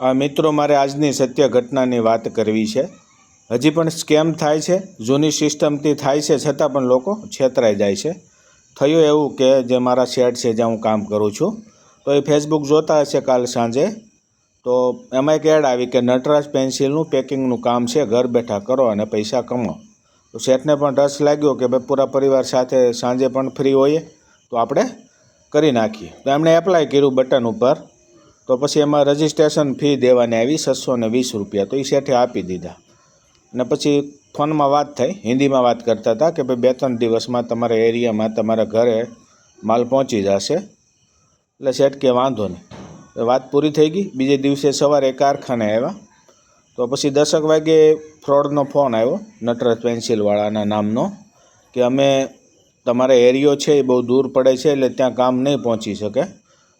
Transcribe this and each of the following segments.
મિત્રો મારે આજની સત્ય ઘટનાની વાત કરવી છે. હજી પણ સ્કેમ થાય છે. જૂની સિસ્ટમથી થાય છે છતાં પણ લોકો છેતરાઈ જાય છે. થયું એવું કે જે મારા શેડ છે જ્યાં હું કામ કરું છું. તો એ ફેસબુક જોતા હશે કાલ સાંજે. તો એમાં એક એડ આવી કે નટરાજ પેન્સિલનું પેકિંગનું કામ છે, ઘર બેઠા કરો અને પૈસા કમાઓ તો શેઠને પણ રસ લાગ્યો કે ભાઈ પૂરા પરિવાર સાથે સાંજે પણ ફ્રી હોઈએ તો આપણે કરી નાખીએ. તો એમણે એપ્લાય કર્યું બટન ઉપર. તો પછી એમાં રજિસ્ટ્રેશન ફી દેવાની આવી, છસો ને વીસ રૂપિયા. તો એ શેઠે આપી દીધા. અને પછી ફોનમાં વાત થઈ. હિન્દીમાં વાત કરતા હતા કે ભાઈ બે ત્રણ દિવસમાં તમારા એરિયામાં, તમારા ઘરે માલ પહોંચી જશે. એટલે શેઠ કે વાંધો નહીં. વાત પૂરી થઈ ગઈ. બીજે દિવસે સવારે કારખાને આવ્યા. તો પછી દસક વાગે ફ્રોડનો ફોન આવ્યો, નટરાજ પેન્સિલવાળાના નામનો, કે અમે તમારા એરિયો છે એ બહુ દૂર પડે છે એટલે ત્યાં કામ નહીં પહોંચી શકે.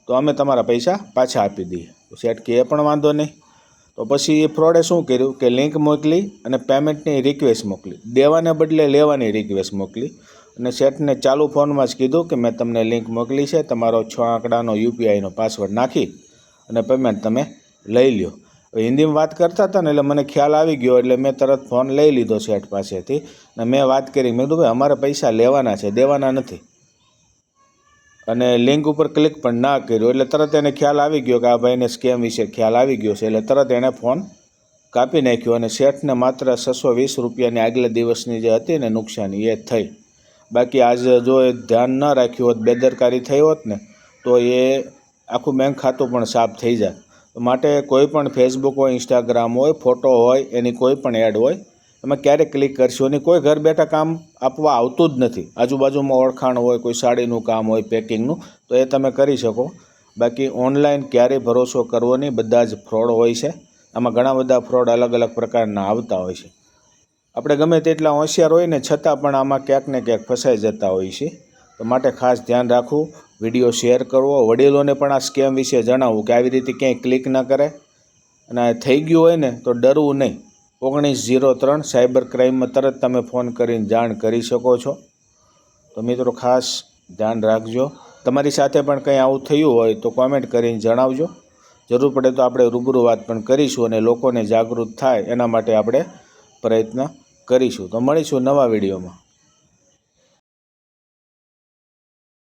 તો અમે તમારા પૈસા પાછા આપી દઈએ. તો શેઠ કે એ પણ વાંધો નહીં. તો પછી એ ફ્રોડે શું કર્યું કે લિંક મોકલી અને પેમેન્ટની રિક્વેસ્ટ મોકલી. દેવાને બદલે લેવાની રિક્વેસ્ટ મોકલી. અને શેઠને ચાલુ ફોનમાં જ કીધું કે મેં તમને લિંક મોકલી છે, તમારો છ આંકડાનો યુપીઆઈનો પાસવર્ડ નાખી અને પેમેન્ટ તમે લઈ લ્યો. હિન્દીમાં વાત કરતા હતા ને એટલે મને ખ્યાલ આવી ગયો એટલે મેં તરત ફોન લઈ લીધો શેઠ પાસેથી. અને મેં વાત કરી, મેં કીધું, ભાઈ, અમારે પૈસા લેવાના છે, દેવાના નથી. અને લિંક ઉપર ક્લિક પણ ના કર્યું. એટલે તરત એને ખ્યાલ આવી ગયો કે આ ભાઈને સ્કેમ વિશે ખ્યાલ આવી ગયો છે. એટલે તરત એણે ફોન કાપી નાખ્યો અને શેઠને માત્ર છસો વીસ રૂપિયાની આગલા દિવસની જે હતી ને નુકસાની એ થઈ. બાકી આજે જો એ ધ્યાન ન રાખ્યું હોત, બેદરકારી થઈ હોત ને, તો એ આખું બેંક ખાતું પણ સાફ થઈ જાય. માટે કોઈ પણ ફેસબુક હોય ઇન્સ્ટાગ્રામ હોય ફોટો હોય, એની કોઈ પણ એડ હોય એમાં ક્યારે ક્લિક કરશો એની કોઈ ઘર બેઠા કામ આપવા આવતું જ નથી. આજુબાજુમાં ઓળખાણ હોય, કોઈ સાડીનું કામ હોય પેકિંગનું તો એ તમે કરી શકો. બાકી ઓનલાઈન ક્યારેય ભરોસો કરવો નહીં. બધા જ ફ્રોડ હોય છે. આમાં ઘણા બધા ફ્રોડ અલગ અલગ પ્રકારના આવતા હોય છે. આપણે ગમે તેટલા હોશિયાર હોય ને, છતાં પણ આમાં ક્યાંક ને ક્યાંક ફસાઈ જતા હોય છે. તો માટે ખાસ ધ્યાન રાખવું. વીડિયો શેર કરવો. વડીલોને પણ આ સ્કેમ વિશે જણાવવું કે આવી રીતે ક્યાંય ક્લિક ન કરે. અને થઈ ગયું હોય ને, તો ડરવું નહીં. ઓગણીસ જીરો ત્રણ સાયબર ક્રાઇમમાં તરત તમે ફોન કરીને જાણ કરી શકો છો. તો મિત્રો ખાસ ધ્યાન રાખજો. તમારી સાથે પણ કંઈ આવું થયું હોય તો કોમેન્ટ કરીને જણાવજો. જરૂર પડે તો આપણે રૂબરૂ વાત પણ કરીશું અને લોકોને જાગૃત થાય એના માટે આપણે પ્રયત્ન કરીશું. તો મળીશું નવા વિડીયોમાં.